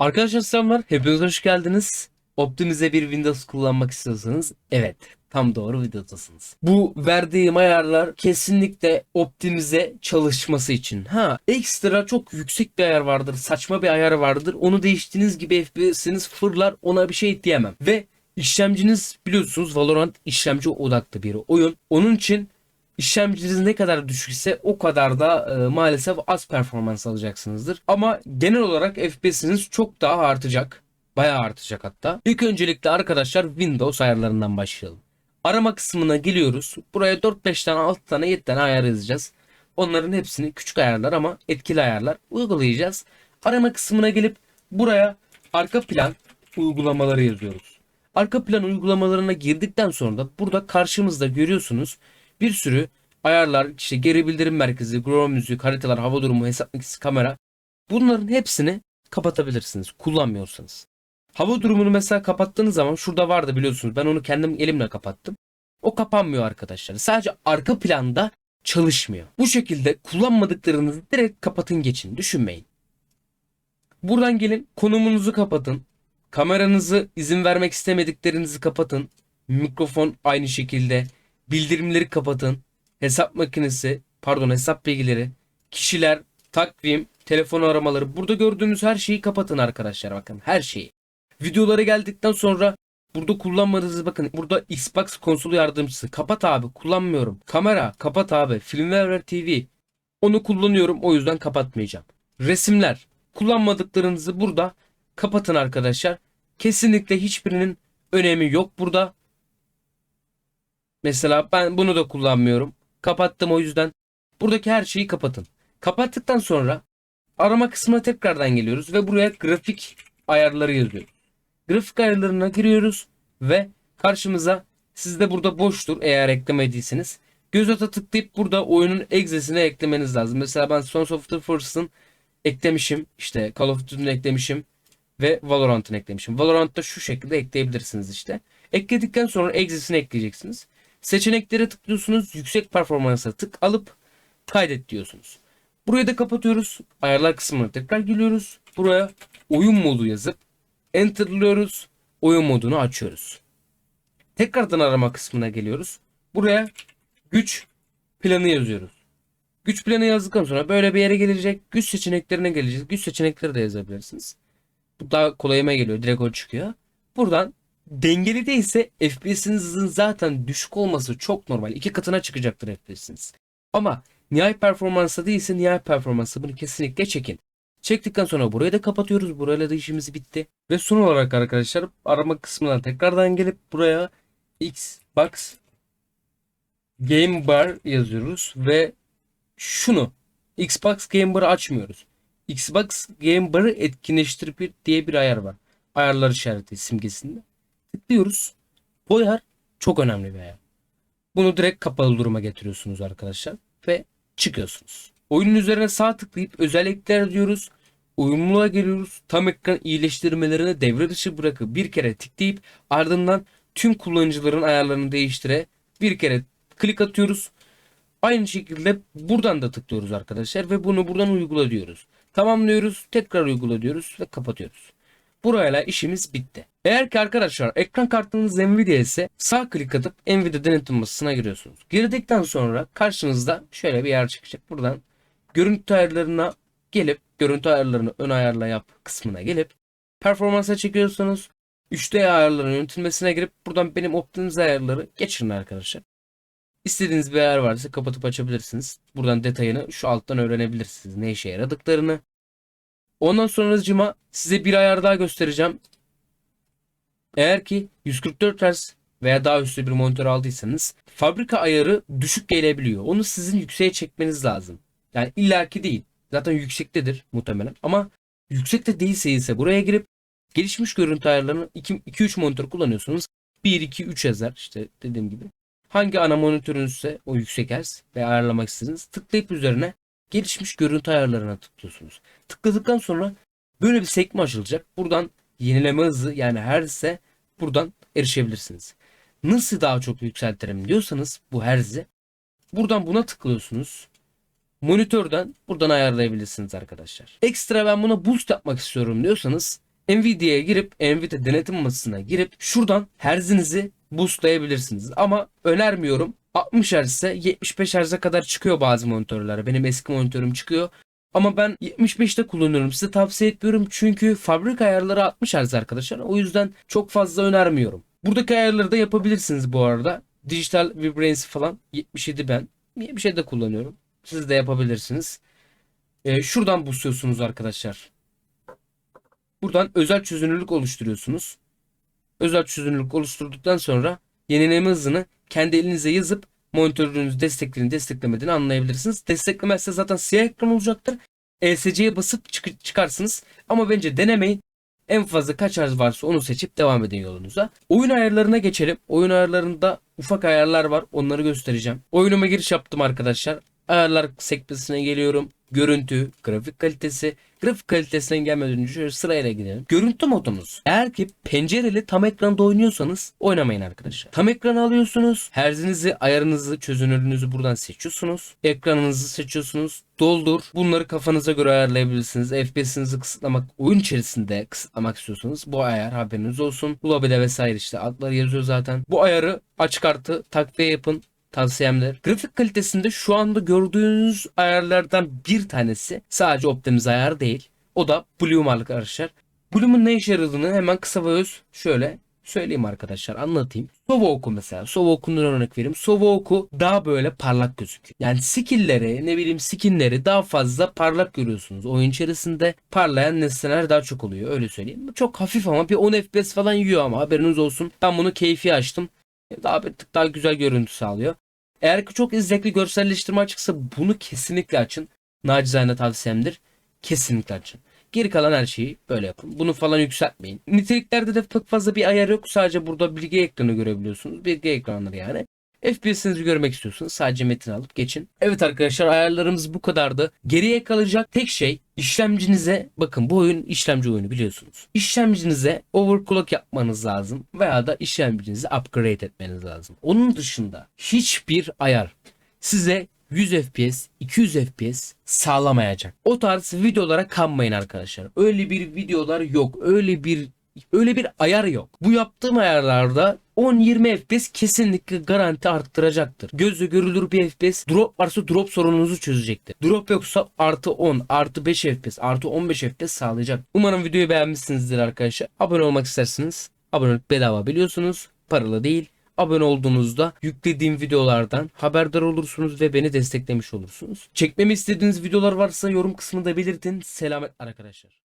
Arkadaşlar selamlar. Hepiniz hoş geldiniz. Optimize bir Windows kullanmak istiyorsanız evet tam doğru videodasınız. Bu verdiğim ayarlar kesinlikle optimize çalışması için. Ha ekstra çok yüksek bir ayar vardır. Saçma bir ayar vardır. Onu değiştiğiniz gibi FPS'iniz fırlar. Ona bir şey diyemem. Ve işlemciniz biliyorsunuz Valorant işlemci odaklı bir oyun. Onun için İşlemciniz ne kadar düşükse o kadar da e, maalesef az performans alacaksınızdır. Ama genel olarak FPS'iniz çok daha artacak. Bayağı artacak hatta. İlk öncelikle arkadaşlar Windows ayarlarından başlayalım. Arama kısmına geliyoruz. Buraya 4-5 tane 6 tane 7 tane ayar yazacağız. Onların hepsini küçük ayarlar ama etkili ayarlar uygulayacağız. Arama kısmına gelip buraya arka plan uygulamaları yazıyoruz. Arka plan uygulamalarına girdikten sonra da burada karşımızda görüyorsunuz bir sürü ayarlar işte geri bildirim merkezi, grow müzik, haritalar, hava durumu, hesap makinesi, kamera bunların hepsini kapatabilirsiniz kullanmıyorsanız. Hava durumunu mesela kapattığınız zaman şurada vardı biliyorsunuz ben onu kendim elimle kapattım. O kapanmıyor arkadaşlar. Sadece arka planda çalışmıyor. Bu şekilde kullanmadıklarınızı direkt kapatın geçin. Düşünmeyin. Buradan gelin konumunuzu kapatın. Kameranızı izin vermek istemediklerinizi kapatın. Mikrofon aynı şekilde. Bildirimleri kapatın. Hesap makinesi, pardon hesap bilgileri, kişiler, takvim, telefon aramaları. Burada gördüğünüz her şeyi kapatın arkadaşlar bakın her şeyi. Videolara geldikten sonra burada kullanmadığınız bakın burada Xbox konsolu yardımcısı kapat abi kullanmıyorum. Kamera kapat abi. Filmware TV onu kullanıyorum o yüzden kapatmayacağım. Resimler kullanmadıklarınızı burada kapatın arkadaşlar. Kesinlikle hiçbirinin önemi yok burada. Mesela ben bunu da kullanmıyorum. Kapattım o yüzden. Buradaki her şeyi kapatın. Kapattıktan sonra arama kısmına tekrardan geliyoruz ve buraya grafik ayarları yazıyoruz. Grafik ayarlarına giriyoruz ve karşımıza sizde burada boştur eğer eklemediyseniz. Göz ata tıklayıp burada oyunun egzesine eklemeniz lazım. Mesela ben Sons of the Forest'ın eklemişim. İşte Call of Duty'nin eklemişim ve Valorant'ın eklemişim. Valorant'ta şu şekilde ekleyebilirsiniz işte. Ekledikten sonra egzesini ekleyeceksiniz. Seçeneklere tıklıyorsunuz. Yüksek performansa tık alıp kaydet diyorsunuz. Burayı da kapatıyoruz. Ayarlar kısmına tekrar geliyoruz. Buraya oyun modu yazıp enterlıyoruz. Oyun modunu açıyoruz. Tekrardan arama kısmına geliyoruz. Buraya güç planı yazıyoruz. Güç planı yazdıktan sonra böyle bir yere gelecek. Güç seçeneklerine geleceğiz. Güç seçenekleri de yazabilirsiniz. Bu daha kolayıma geliyor. Direkt o çıkıyor. Buradan dengeli değilse FPS'inizin zaten düşük olması çok normal. İki katına çıkacaktır FPS'iniz. Ama nihai performansa değilse nihai performansa bunu kesinlikle çekin. Çektikten sonra burayı da kapatıyoruz. Burayla da işimiz bitti. Ve son olarak arkadaşlar arama kısmından tekrardan gelip buraya Xbox Game Bar yazıyoruz ve şunu Xbox Game Bar'ı açmıyoruz. Xbox Game Bar'ı etkinleştir diye bir ayar var. Ayarlar işareti simgesinde. Tıklıyoruz. Bu ayar çok önemli bir ayar. Bunu direkt kapalı duruma getiriyorsunuz arkadaşlar ve çıkıyorsunuz. Oyunun üzerine sağ tıklayıp özellikler diyoruz. Uyumluluğa geliyoruz. Tam ekran iyileştirmelerini devre dışı bırakıp bir kere tıklayıp ardından tüm kullanıcıların ayarlarını değiştire bir kere klik atıyoruz. Aynı şekilde buradan da tıklıyoruz arkadaşlar ve bunu buradan uygula diyoruz. Tamamlıyoruz, tekrar uygula diyoruz ve kapatıyoruz. Burayla işimiz bitti. Eğer ki arkadaşlar ekran kartınız Nvidia ise sağ klik atıp Nvidia denetim masasına giriyorsunuz. Girdikten sonra karşınızda şöyle bir yer çıkacak. Buradan görüntü ayarlarına gelip görüntü ayarlarını ön ayarla yap kısmına gelip performansa çekiyorsunuz. 3D ayarların yönetilmesine girip buradan benim optimize ayarları geçirin arkadaşlar. İstediğiniz bir ayar varsa kapatıp açabilirsiniz. Buradan detayını şu alttan öğrenebilirsiniz. Ne işe yaradıklarını. Ondan sonracıma size bir ayar daha göstereceğim. Eğer ki 144 Hz veya daha üstü bir monitör aldıysanız fabrika ayarı düşük gelebiliyor. Onu sizin yükseğe çekmeniz lazım. Yani illaki değil. Zaten yüksektedir muhtemelen. Ama yüksekte değilse ise buraya girip gelişmiş görüntü ayarlarını 2-3 monitör kullanıyorsunuz. 1, 2, 3 yazar işte dediğim gibi. Hangi ana monitörünüzse o yüksek hertz ve ayarlamak istediğiniz tıklayıp üzerine gelişmiş görüntü ayarlarına tıklıyorsunuz. Tıkladıktan sonra böyle bir sekme açılacak. Buradan yenileme hızı yani hertz'e buradan erişebilirsiniz. Nasıl daha çok yükseltirim diyorsanız bu hertz'i buradan buna tıklıyorsunuz. Monitörden buradan ayarlayabilirsiniz arkadaşlar. Ekstra ben buna boost yapmak istiyorum diyorsanız Nvidia'ya girip Nvidia denetim masasına girip şuradan herzinizi boostlayabilirsiniz. Ama önermiyorum. 60 Hz ise 75 Hz'e kadar çıkıyor bazı monitörler. Benim eski monitörüm çıkıyor. Ama ben 75'te kullanıyorum. Size tavsiye etmiyorum çünkü fabrika ayarları 60 Hz arkadaşlar. O yüzden çok fazla önermiyorum. Buradaki ayarları da yapabilirsiniz bu arada. Digital Vibrancy falan 77 ben. 77 kullanıyorum. Siz de yapabilirsiniz. Ee, şuradan boostluyorsunuz arkadaşlar. Buradan özel çözünürlük oluşturuyorsunuz. Özel çözünürlük oluşturduktan sonra yenileme hızını kendi elinize yazıp monitörünüz desteklediğini desteklemediğini anlayabilirsiniz. Desteklemezse zaten siyah ekran olacaktır. ESC'ye basıp çık- çıkarsınız. Ama bence denemeyin. En fazla kaç arz varsa onu seçip devam edin yolunuza. Oyun ayarlarına geçelim. Oyun ayarlarında ufak ayarlar var. Onları göstereceğim. Oyunuma giriş yaptım arkadaşlar. Ayarlar sekmesine geliyorum. Görüntü, grafik kalitesi. Grafik kalitesinden gelmeden önce şöyle sırayla gidelim. Görüntü modumuz. Eğer ki pencereli tam ekranda oynuyorsanız oynamayın arkadaşlar. Tam ekranı alıyorsunuz. Herzinizi, ayarınızı, çözünürlüğünüzü buradan seçiyorsunuz. Ekranınızı seçiyorsunuz. Doldur. Bunları kafanıza göre ayarlayabilirsiniz. FPS'inizi kısıtlamak, oyun içerisinde kısıtlamak istiyorsanız bu ayar haberiniz olsun. Lobby'de vesaire işte adları yazıyor zaten. Bu ayarı açık artı takviye yapın tavsiyemdir. Grafik kalitesinde şu anda gördüğünüz ayarlardan bir tanesi sadece optimize ayar değil. O da Bloom arkadaşlar. Bloom'un ne işe yaradığını hemen kısa ve öz şöyle söyleyeyim arkadaşlar anlatayım. Sova oku mesela. Sova okundan örnek vereyim. Sova oku daha böyle parlak gözüküyor. Yani skill'leri ne bileyim skinleri daha fazla parlak görüyorsunuz. Oyun içerisinde parlayan nesneler daha çok oluyor öyle söyleyeyim. Çok hafif ama bir 10 FPS falan yiyor ama haberiniz olsun. Ben bunu keyfi açtım. Daha bir tık daha güzel görüntü sağlıyor. Eğer ki çok izlekli görselleştirme açıksa bunu kesinlikle açın. Nacizane tavsiyemdir. Kesinlikle açın. Geri kalan her şeyi böyle yapın. Bunu falan yükseltmeyin. Niteliklerde de pek fazla bir ayar yok. Sadece burada bilgi ekranı görebiliyorsunuz. Bilgi ekranları yani. FPS'inizi görmek istiyorsunuz. Sadece metin alıp geçin. Evet arkadaşlar ayarlarımız bu kadardı. Geriye kalacak tek şey işlemcinize bakın bu oyun işlemci oyunu biliyorsunuz. İşlemcinize overclock yapmanız lazım veya da işlemcinizi upgrade etmeniz lazım. Onun dışında hiçbir ayar size 100 FPS, 200 FPS sağlamayacak. O tarz videolara kanmayın arkadaşlar. Öyle bir videolar yok. Öyle bir öyle bir ayar yok. Bu yaptığım ayarlarda 10-20 FPS kesinlikle garanti arttıracaktır. Gözle görülür bir FPS drop varsa drop sorununuzu çözecektir. Drop yoksa artı 10, artı 5 FPS, artı 15 FPS sağlayacak. Umarım videoyu beğenmişsinizdir arkadaşlar. Abone olmak isterseniz abonelik bedava biliyorsunuz. Paralı değil. Abone olduğunuzda yüklediğim videolardan haberdar olursunuz ve beni desteklemiş olursunuz. Çekmemi istediğiniz videolar varsa yorum kısmında belirtin. Selamet arkadaşlar.